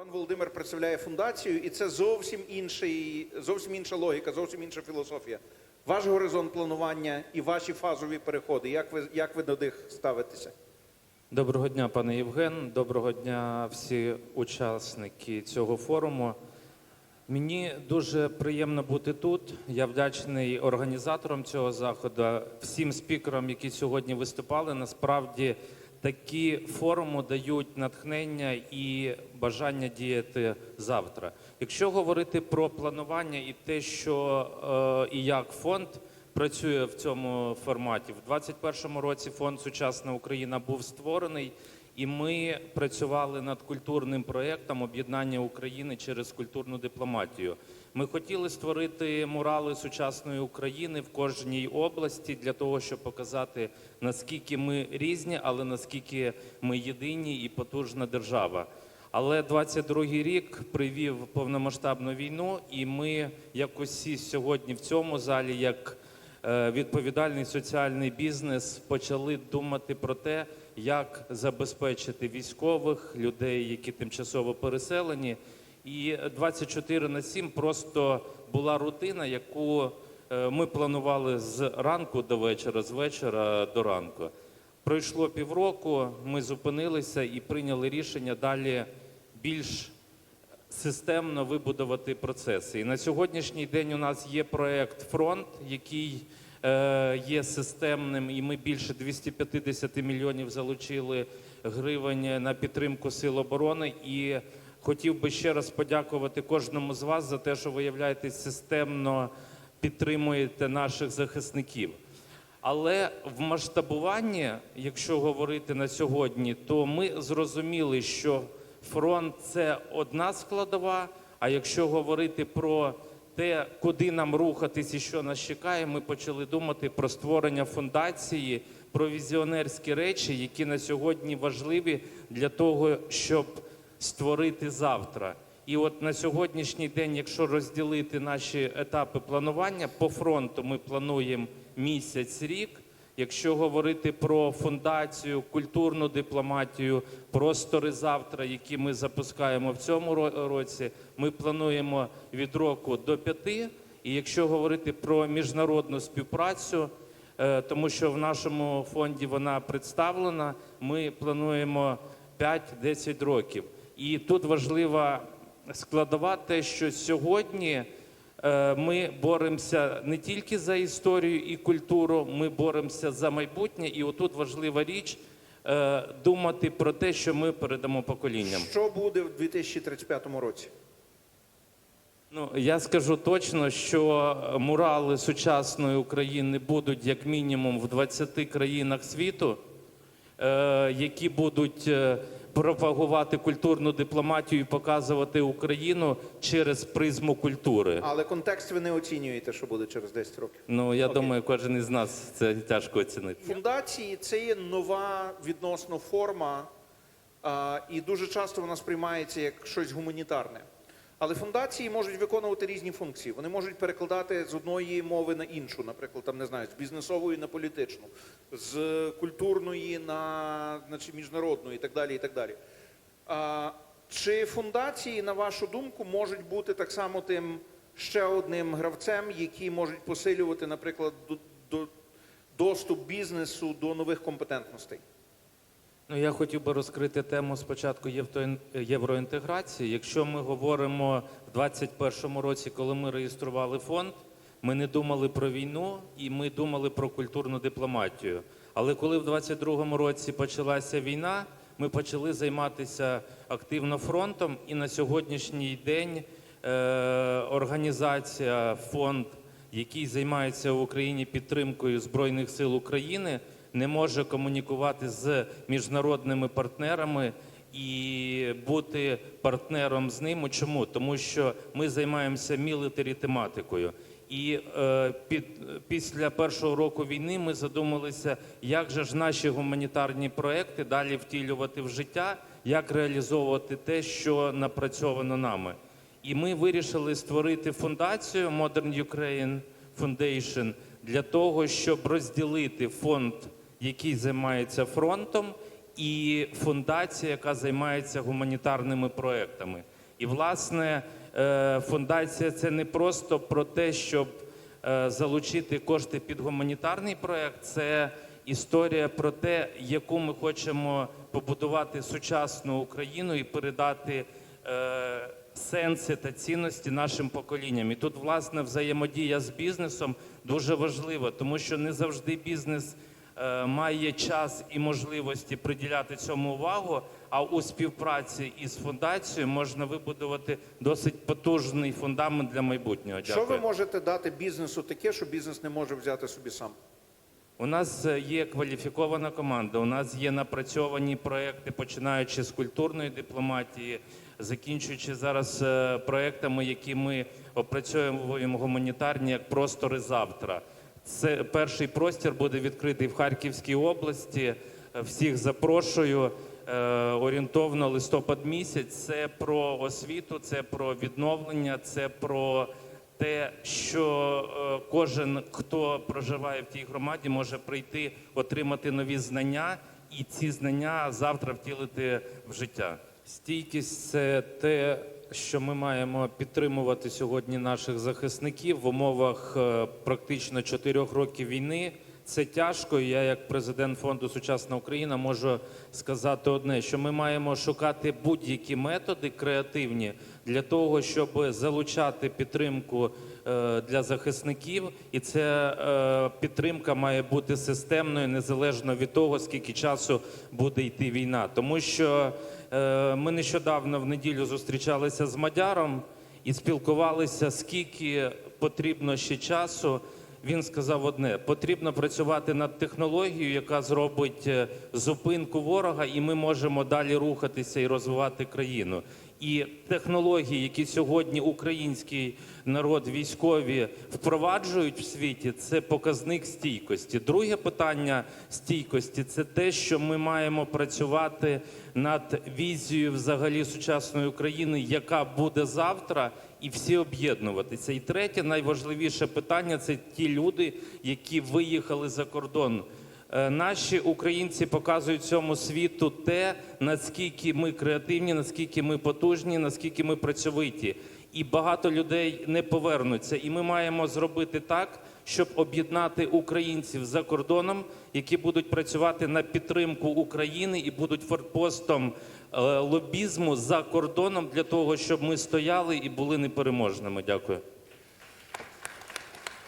Пан Володимир представляє фундацію, і це зовсім інший, зовсім інша логіка, зовсім інша філософія. Ваш горизонт планування і ваші фазові переходи. Як ви, як ви до них ставитеся? Доброго дня, пане Євген. Доброго дня, всі учасники цього форуму. Мені дуже приємно бути тут. Я вдячний організаторам цього заходу, всім спікерам, які сьогодні виступали. Насправді такі форуми дають натхнення і бажання діяти завтра. Якщо говорити про планування і те, що е, і як фонд працює в цьому форматі, в 2021 році фонд Сучасна Україна був створений. І ми працювали над культурним проєктом об'єднання України через культурну дипломатію. Ми хотіли створити мурали сучасної України в кожній області для того, щоб показати наскільки ми різні, але наскільки ми єдині і потужна держава. Але 22-й рік привів повномасштабну війну, і ми, як усі сьогодні в цьому залі, як е, відповідальний соціальний бізнес, почали думати про те, як забезпечити військових людей, які тимчасово переселені. І 24 на 7 просто була рутина, яку е, ми планували з ранку до вечора, з вечора до ранку. Пройшло півроку, ми зупинилися і прийняли рішення далі більш системно вибудувати процеси. І на сьогоднішній день у нас є проект Фронт, який є системним, і ми більше 250 мільйонів залучили гривень на підтримку сил оборони. І хотів би ще раз подякувати кожному з вас за те, що виявляєте системно підтримуєте наших захисників. Але в масштабуванні, якщо говорити на сьогодні, то ми зрозуміли, що фронт це одна складова. А якщо говорити про те, куди нам рухатись і що нас чекає, ми почали думати про створення фундації, про візіонерські речі, які на сьогодні важливі для того, щоб створити завтра. І от на сьогоднішній день, якщо розділити наші етапи планування, по фронту ми плануємо місяць-рік. Якщо говорити про фундацію, культурну дипломатію, простори завтра, які ми запускаємо в цьому році, ми плануємо від року до п'яти. І якщо говорити про міжнародну співпрацю, е, тому що в нашому фонді вона представлена, ми плануємо 5-10 років. І тут важлива складова те, що сьогодні ми боремося не тільки за історію і культуру, ми боремося за майбутнє. І отут важлива річ е, думати про те, що ми передамо поколінням. Що буде в 2035 році? Ну я скажу точно, що мурали сучасної України будуть як мінімум в 20 країнах світу, е, які будуть е, пропагувати культурну дипломатію і показувати Україну через призму культури. Але контекст ви не оцінюєте, що буде через 10 років. Ну я Окей. думаю, кожен із нас це тяжко оцінити. Фундації це є нова відносно форма, а, і дуже часто вона сприймається як щось гуманітарне. Але фундації можуть виконувати різні функції. Вони можуть перекладати з одної мови на іншу, наприклад, там не знаю, з бізнесової на політичну, з культурної на значить, міжнародну і так далі. І так далі. А, чи фундації, на вашу думку, можуть бути так само тим ще одним гравцем, які можуть посилювати, наприклад, до, до, доступ бізнесу до нових компетентностей? Ну, я хотів би розкрити тему спочатку євроінтеграції. Якщо ми говоримо в 2021 році, коли ми реєстрували фонд, ми не думали про війну і ми думали про культурну дипломатію. Але коли в 2022 році почалася війна, ми почали займатися активно фронтом, і на сьогоднішній день е, організація фонд, який займається в Україні підтримкою збройних сил України, не може комунікувати з міжнародними партнерами і бути партнером з ними. Чому? Тому що ми займаємося мілітарі тематикою. І е, під, після першого року війни ми задумалися, як же ж наші гуманітарні проекти далі втілювати в життя, як реалізовувати те, що напрацьовано нами. І ми вирішили створити фундацію Modern Ukraine Foundation для того, щоб розділити фонд, який займається фронтом, і фундація, яка займається гуманітарними проектами. І власне е, фундація це не просто про те, щоб е, залучити кошти під гуманітарний проект, це історія про те, яку ми хочемо побудувати сучасну Україну і передати е, сенси та цінності нашим поколінням. І тут, власне, взаємодія з бізнесом дуже важлива, тому що не завжди бізнес має час і можливості приділяти цьому увагу. А у співпраці із фундацією можна вибудувати досить потужний фундамент для майбутнього. Що ви можете дати бізнесу таке, що бізнес не може взяти собі сам? У нас е, є кваліфікована команда. У нас є напрацьовані проекти, починаючи з культурної дипломатії, закінчуючи зараз е, проектами, які ми опрацьовуємо гуманітарні як простори завтра. Це перший простір буде відкритий в Харківській області. Е, Всіх запрошую. Е, Орієнтовно листопад місяць. Це про освіту, це про відновлення, це про те, що е, кожен, хто проживає в тій громаді, може прийти, отримати нові знання, і ці знання завтра втілити в життя. Стійкість це те, що ми маємо підтримувати сьогодні наших захисників в умовах е, практично чотирьох років війни. Це тяжко. Я, як президент фонду Сучасна Україна, можу сказати одне: що ми маємо шукати будь-які методи креативні для того, щоб залучати підтримку для захисників, і ця е, підтримка має бути системною, незалежно від того, скільки часу буде йти війна. Тому що е, ми нещодавно в неділю зустрічалися з Мадяром і спілкувалися, скільки потрібно ще часу. Він сказав одне: потрібно працювати над технологією, яка зробить е, зупинку ворога, і ми можемо далі рухатися і розвивати країну. І технології, які сьогодні український народ військові впроваджують в світі, це показник стійкості. Друге питання стійкості це те, що ми маємо працювати над візією взагалі сучасної України, яка буде завтра, і всі об'єднуватися. І третє, найважливіше питання це ті люди, які виїхали за кордон. Е, Наші українці показують цьому світу те, наскільки ми креативні, наскільки ми потужні, наскільки ми працьовиті. І багато людей не повернуться. І ми маємо зробити так, щоб об'єднати українців за кордоном, які будуть працювати на підтримку України і будуть форпостом е, лобізму за кордоном для того, щоб ми стояли і були непереможними. Дякую.